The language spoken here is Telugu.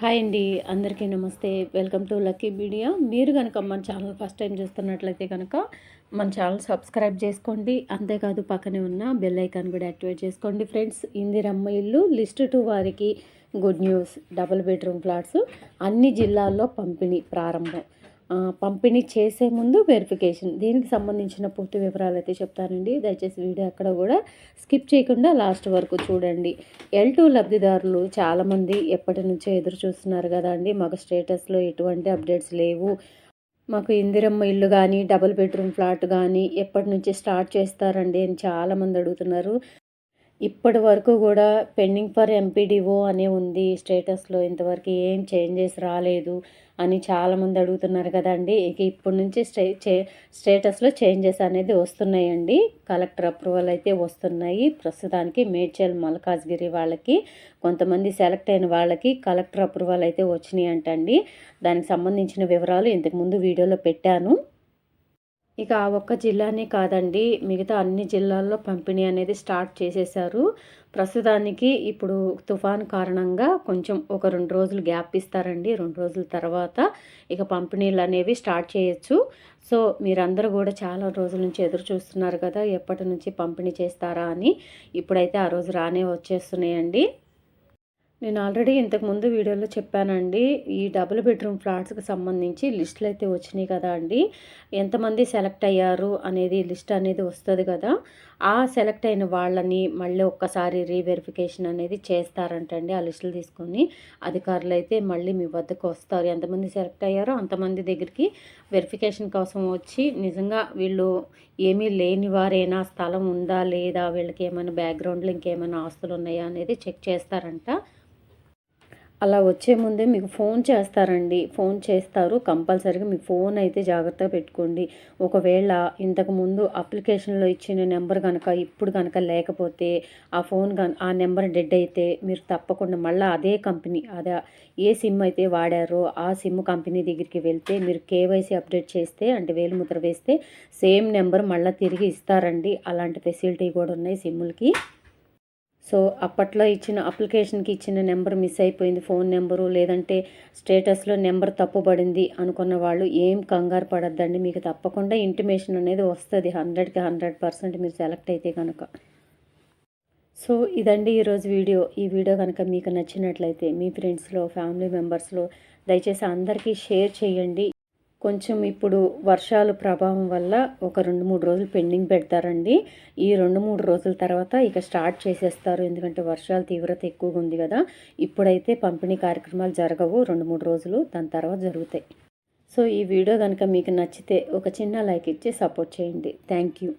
హాయ్ అండి. అందరికీ నమస్తే. Welcome to lucky media. మీరు కనుక మన ఛానల్ ఫస్ట్ టైం చూస్తున్నట్లయితే కనుక మన ఛానల్ సబ్స్క్రైబ్ చేసుకోండి. అంతేకాదు పక్కనే ఉన్న బెల్ ఐకాన్ కూడా యాక్టివేట్ చేసుకోండి. ఫ్రెండ్స్ ఇందిరమ్మ ఇల్లు లిస్ట్ టూ వారికి good news. Double bedroom flats అన్ని జిల్లాల్లో పంపిణీ ప్రారంభం. పంపిణీ చేసే ముందు వెరిఫికేషన్ దీనికి సంబంధించిన పూర్తి వివరాలు అయితే చెప్తానండి. దయచేసి వీడియో అక్కడ కూడా స్కిప్ చేయకుండా లాస్ట్ వరకు చూడండి. ఎల్ టూ లబ్ధిదారులు చాలామంది ఎప్పటి నుంచో ఎదురు చూస్తున్నారు కదా అండి. మాకు స్టేటస్లో ఎటువంటి అప్డేట్స్ లేవు. మాకు ఇందిరమ్మ ఇల్లు కానీ డబుల్ బెడ్రూమ్ ఫ్లాట్ కానీ ఎప్పటి నుంచి స్టార్ట్ చేస్తారండి అని చాలామంది అడుగుతున్నారు. ఇప్పటి వరకు కూడా పెండింగ్ ఫర్ ఎంపీడీఓ అనే ఉంది స్టేటస్లో. ఇంతవరకు ఏం చేంజెస్ రాలేదు అని చాలామంది అడుగుతున్నారు కదండి. ఇక ఇప్పటి నుంచి స్టే చే స్టేటస్లో చేంజెస్ అనేది వస్తున్నాయండి. కలెక్టర్ అప్రూవల్ అయితే వస్తున్నాయి. ప్రస్తుతానికి మేడ్చల్ మల్కాజ్గిరి వాళ్ళకి కొంతమంది సెలెక్ట్ అయిన వాళ్ళకి కలెక్టర్ అప్రూవల్ అయితే వచ్చినాయి అంటండి దానికి సంబంధించిన వివరాలు ఇంతకుముందు వీడియోలో పెట్టాను. ఇక ఆ ఒక్క జిల్లానే కాదండి మిగతా అన్ని జిల్లాల్లో పంపిణీ అనేది స్టార్ట్ చేసేసారు ప్రస్తుతానికి ఇప్పుడు తుఫాన్ కారణంగా కొంచెం ఒక రెండు రోజులు గ్యాప్ ఇస్తారండి. రెండు రోజుల తర్వాత ఇక పంపిణీలు అనేవి స్టార్ట్ చేయొచ్చు. సో మీరందరూ కూడా చాలా రోజుల నుంచి ఎదురు చూస్తున్నారు కదా ఎప్పటి నుంచి పంపిణీ చేస్తారా అని. ఇప్పుడైతే ఆ రోజు రానే వచ్చేస్తున్నాయండి. నేను ఆల్రెడీ ఇంతకుముందు వీడియోలో చెప్పానండి ఈ డబుల్ బెడ్రూమ్ ఫ్లాట్స్కి సంబంధించి లిస్టులు అయితే వచ్చినాయి కదా అండి. ఎంతమంది సెలెక్ట్ అయ్యారు అనేది లిస్ట్ అనేది వస్తుంది కదా. ఆ సెలెక్ట్ అయిన వాళ్ళని మళ్ళీ ఒక్కసారి రీవెరిఫికేషన్ అనేది చేస్తారంటండి ఆ లిస్టులు తీసుకొని. అధికారులు అయితే మళ్ళీ మీ వద్దకు వస్తారు. ఎంతమంది సెలెక్ట్ అయ్యారో అంతమంది దగ్గరికి వెరిఫికేషన్ కోసం వచ్చి నిజంగా వీళ్ళు ఏమీ లేని వారైనా స్థలం ఉందా లేదా వీళ్ళకి ఏమైనా బ్యాక్గ్రౌండ్లో ఇంకేమైనా ఆస్తులు ఉన్నాయా అనేది చెక్ చేస్తారంట. అలా వచ్చే ముందే మీకు ఫోన్ చేస్తారండి. ఫోన్ చేస్తారు. కంపల్సరీగా మీ ఫోన్ అయితే జాగ్రత్తగా పెట్టుకోండి. ఒకవేళ ఇంతకుముందు అప్లికేషన్లో ఇచ్చిన నెంబర్ కనుక ఇప్పుడు కనుక లేకపోతే ఆ ఫోన్ ఆ నెంబర్ డెడ్ అయితే మీరు తప్పకుండా మళ్ళీ అదే కంపెనీ అదే ఏ సిమ్ అయితే వాడారో ఆ సిమ్ కంపెనీ దగ్గరికి వెళ్తే మీరు కేవైసీ అప్డేట్ చేస్తే అంటే వేలుముద్ర వేస్తే సేమ్ నెంబర్ మళ్ళీ తిరిగి ఇస్తారండి. అలాంటి ఫెసిలిటీ కూడా ఉన్నాయి సిమ్ములకి సో అప్పట్లో ఇచ్చిన అప్లికేషన్కి ఇచ్చిన నెంబర్ మిస్ అయిపోయింది ఫోన్ నెంబరు లేదంటే స్టేటస్లో నెంబర్ తప్పుబడింది అనుకున్న వాళ్ళు ఏం కంగారు పడద్దండి. మీకు తప్పకుండా ఇంటిమేషన్ అనేది వస్తుంది హండ్రెడ్కి హండ్రెడ్ పర్సెంట్ మీరు సెలెక్ట్ అయితే కనుక సో ఇదండి ఈరోజు వీడియో. ఈ వీడియో కనుక మీకు నచ్చినట్లయితే మీ ఫ్రెండ్స్లో ఫ్యామిలీ మెంబర్స్లో దయచేసి అందరికీ షేర్ చేయండి. కొంచెం ఇప్పుడు వర్షాలు ప్రభావం వల్ల ఒక రెండు మూడు రోజులు పెండింగ్ పెడతారండి. ఈ రెండు మూడు రోజుల తర్వాత ఇక స్టార్ట్ చేసేస్తారు. ఎందుకంటే వర్షాల తీవ్రత ఎక్కువగా ఉంది కదా. ఇప్పుడైతే పంపిణీ కార్యక్రమాలు జరగవు. రెండు మూడు రోజులు దాని తర్వాత జరుగుతాయి. సో ఈ వీడియో కనుక మీకు నచ్చితే ఒక చిన్న లైక్ ఇచ్చి సపోర్ట్ చేయండి. Thank you.